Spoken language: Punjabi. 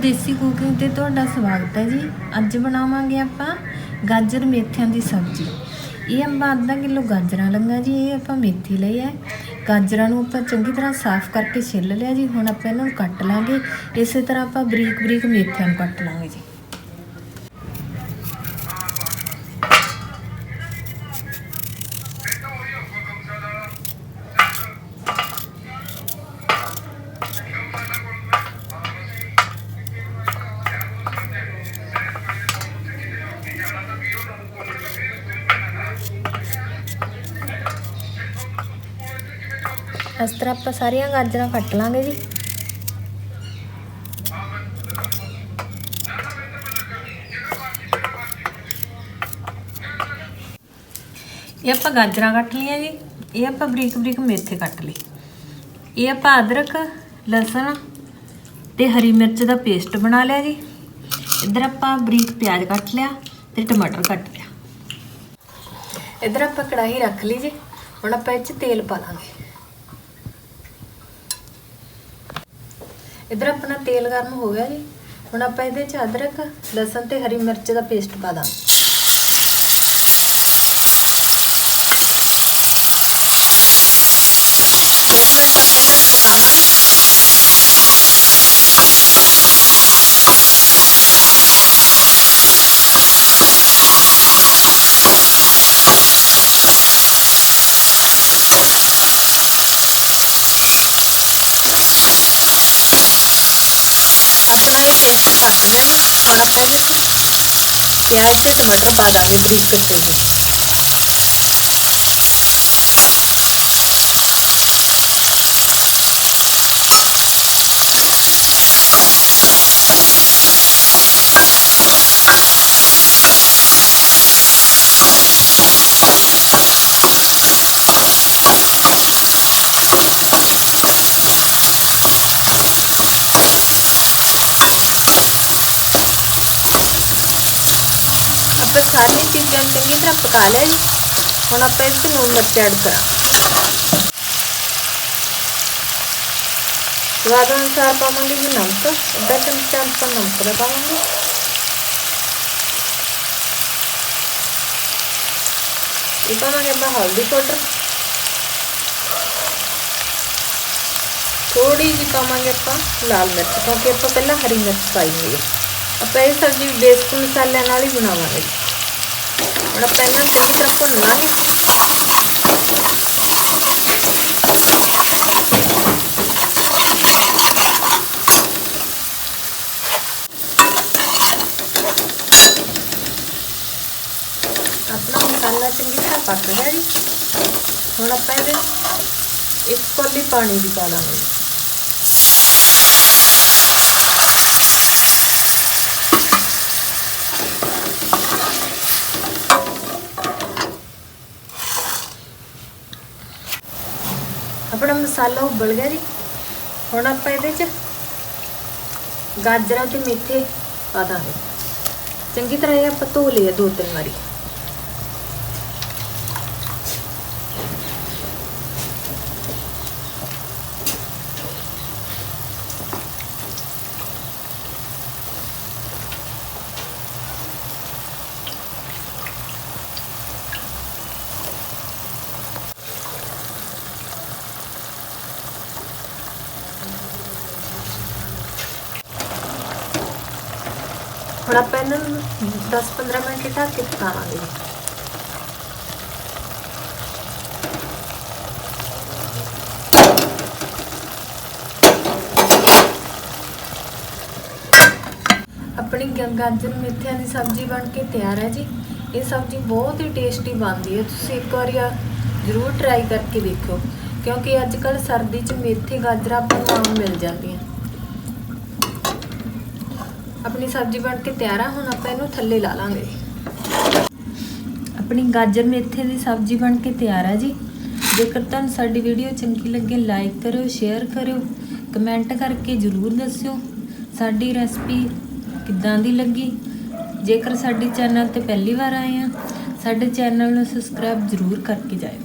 ਦੇਸੀ ਕੁਕਿੰਗ ਤੇ ਤੁਹਾਡਾ ਸਵਾਗਤ ਹੈ ਜੀ। ਅੱਜ ਬਣਾਵਾਂਗੇ ਆਪਾਂ ਗਾਜਰ ਮੇਥਿਆਂ ਦੀ ਸਬਜ਼ੀ। ਇਹ ਆਪਾਂ ਅੱਧਾ ਕਿਲੋ ਗਾਜਰਾਂ ਲੰਗਾ ਜੀ, ਇਹ ਆਪਾਂ ਮੇਥੀ ਲਈ ਹੈ। ਗਾਜਰਾਂ ਨੂੰ ਆਪਾਂ ਚੰਗੀ ਤਰ੍ਹਾਂ ਸਾਫ਼ ਕਰਕੇ ਛਿੱਲ ਲਿਆ ਜੀ। ਹੁਣ ਆਪਾਂ ਇਹਨਾਂ ਨੂੰ ਕੱਟ ਲਾਂਗੇ। ਇਸੇ ਤਰ੍ਹਾਂ ਆਪਾਂ ਬਰੀਕ ਬਰੀਕ ਮੇਥਿਆਂ ਨੂੰ ਕੱਟ ਲਾਂਗੇ ਜੀ। ਇਸ ਤਰ੍ਹਾਂ ਆਪਾਂ ਸਾਰੀਆਂ ਗਾਜਰਾਂ ਕੱਟ ਲਾਂਗੇ ਜੀ। ਇਹ ਆਪਾਂ ਗਾਜਰਾਂ ਕੱਟ ਲਈਆਂ ਜੀ। ਇਹ ਆਪਾਂ ਬਰੀਕ ਬਰੀਕ ਮੇਥੇ ਕੱਟ ਲਈ ਇਹ ਆਪਾਂ ਅਦਰਕ, ਲਸਣ ਤੇ ਹਰੀ ਮਿਰਚ ਦਾ ਪੇਸਟ ਬਣਾ ਲਿਆ ਜੀ। ਇੱਧਰ ਆਪਾਂ ਬਰੀਕ ਪਿਆਜ਼ ਕੱਟ ਲਿਆ ਤੇ ਟਮਾਟਰ ਕੱਟ ਲਿਆ। ਇੱਧਰ ਆਪਾਂ ਕੜਾਹੀ ਰੱਖ ਲਈ ਜੀ। ਹੁਣ ਆਪਾਂ ਇਹ 'ਚ ਤੇਲ ਪਾ ਲਾਂਗੇ। ਇੱਧਰ ਆਪਣਾ ਤੇਲ ਗਰਮ ਹੋ ਗਿਆ ਜੀ। ਹੁਣ ਆਪਾਂ ਇਹਦੇ 'ਚ ਅਦਰਕ, ਲਸਣ ਤੇ ਹਰੀ ਮਿਰਚ ਦਾ ਪੇਸਟ ਪਾ ਦਾਂਗੇ ਇੱਕ ਮਿੰਟ ਆਪਾਂ ਇਹਨਾਂ ਨੂੰ ਪਕਾਵਾਂਗੇ ਆਪਣਾ ਇਹ ਪੇਸਟ ਪੱਕ ਗਿਆ ਜੀ ਹੁਣ ਆਪਾਂ ਇਹਦੇ 'ਚ ਪਿਆਜ਼ ਤੇ ਟਮਾਟਰ ਪਾ ਦਾਂਗੇ ਬਰੀਕ ਕੱਟੇ ਹੋਏ ਆਪਾਂ ਸਾਰੀਆਂ ਚੀਜ਼ਾਂ ਨੂੰ ਚੰਗੀ ਤਰ੍ਹਾਂ ਪਕਾ ਲਿਆ ਜੀ ਹੁਣ ਆਪਾਂ ਇਸ 'ਚ ਲੂਣ ਮਿਰਚ ਐਡ ਕਰਾਂਗੇ ਸਵਾਦ ਅਨੁਸਾਰ ਪਾਵਾਂਗੇ ਜੀ ਨਮਕ ਅੱਧਾ ਚਮਚਾ ਆਪਾਂ ਨਮਕ ਦਾ ਪਾਵਾਂਗੇ ਇਹ ਪਾਵਾਂਗੇ ਆਪਾਂ ਹਲਦੀ ਪਾਊਡਰ ਥੋੜੀ ਜਿਹੀ ਪਾਵਾਂਗੇ ਆਪਾਂ ਲਾਲ ਮਿਰਚ ਕਿਉਂਕਿ ਆਪਾਂ ਪਹਿਲਾਂ ਹਰੀ ਮਿਰਚ ਪਾਈ ਹੁਣ ਆਪਾਂ ਇਹਨਾਂ ਨੂੰ ਚੰਗੀ ਤਰ੍ਹਾਂ ਆਪਣਾ ਮਸਾਲਾ ਚੰਗੀ ਤਰ੍ਹਾਂ ਪੱਕ ਗਿਆ ਜੀ ਹੁਣ ਆਪਾਂ ਇਹਦੇ 'ਚ ਇੱਕ ਕੋਲੀ ਪਾਣੀ ਦੀ ਪਾ ਦਾਂਗੇ ਆਪਣਾ ਮਸਾਲਾ ਉਬਲ ਗਿਆ ਜੀ। ਹੁਣ ਆਪਾਂ ਇਹਦੇ 'ਚ ਗਾਜਰਾਂ ਤੇ ਮੇਥੇ ਪਾ ਦਾਂਗੇ। ਚੰਗੀ ਤਰ੍ਹਾਂ ਇਹ ਆਪਾਂ ਧੋ ਲਿਆ ਦੋ ਤਿੰਨ ਵਾਰੀ। ਹੁਣ ਆਪਾਂ ਇਹਨਾਂ ਨੂੰ 10-15 ਮਿੰਟ ਢੱਕ ਕੇ ਪਕਾਵਾਂਗੇ। ਜੀ ਆਪਣੀ ਗ- ਗਾਜਰ ਮੇਥਿਆਂ ਦੀ ਸਬਜ਼ੀ ਬਣ ਕੇ ਤਿਆਰ ਹੈ ਜੀ। ਇਹ ਸਬਜ਼ੀ ਬਹੁਤ ਹੀ ਟੇਸਟੀ ਬਣਦੀ ਹੈ। ਤੁਸੀਂ ਇੱਕ ਵਾਰੀ ਆ ਜ਼ਰੂਰ ਟਰਾਈ ਕਰਕੇ ਦੇਖਿਓ ਕਿਉਂਕਿ ਅੱਜ ਕੱਲ ਸਰਦੀ 'ਚ ਮੇਥੇ ਗਾਜਰਾਂ ਆਪਾਂ ਨੂੰ ਆਮ ਮਿਲ ਜਾਂਦੀਆਂ। ਆਪਣੀ ਸਬਜ਼ੀ ਬਣ ਕੇ ਤਿਆਰ ਆ, ਹੁਣ ਆਪਾਂ ਇਹਨੂੰ ਥੱਲੇ ਲਾ ਲਾਂਗੇ। ਆਪਣੀ ਗਾਜਰ ਮੇਥੇ ਦੀ ਸਬਜ਼ੀ ਬਣ ਕੇ ਤਿਆਰ ਆ ਜੀ। ਜੇਕਰ ਤੁਹਾਨੂੰ ਸਾਡੀ ਵੀਡੀਓ ਚੰਗੀ ਲੱਗੇ ਲਾਈਕ ਕਰਿਓ ਸ਼ੇਅਰ ਕਰਿਓ ਕਮੈਂਟ ਕਰਕੇ ਜ਼ਰੂਰ ਦੱਸਿਓ, ਸਾਡੀ ਰੈਸਪੀ ਕਿੱਦਾਂ ਦੀ ਲੱਗੀ? ਜੇਕਰ ਸਾਡੇ ਚੈਨਲ ਤੇ ਪਹਿਲੀ ਵਾਰ ਆਏ ਆ, ਸਾਡੇ ਚੈਨਲ ਨੂੰ ਸਬਸਕ੍ਰਾਈਬ ਜ਼ਰੂਰ ਕਰਕੇ ਜਾਇਓ।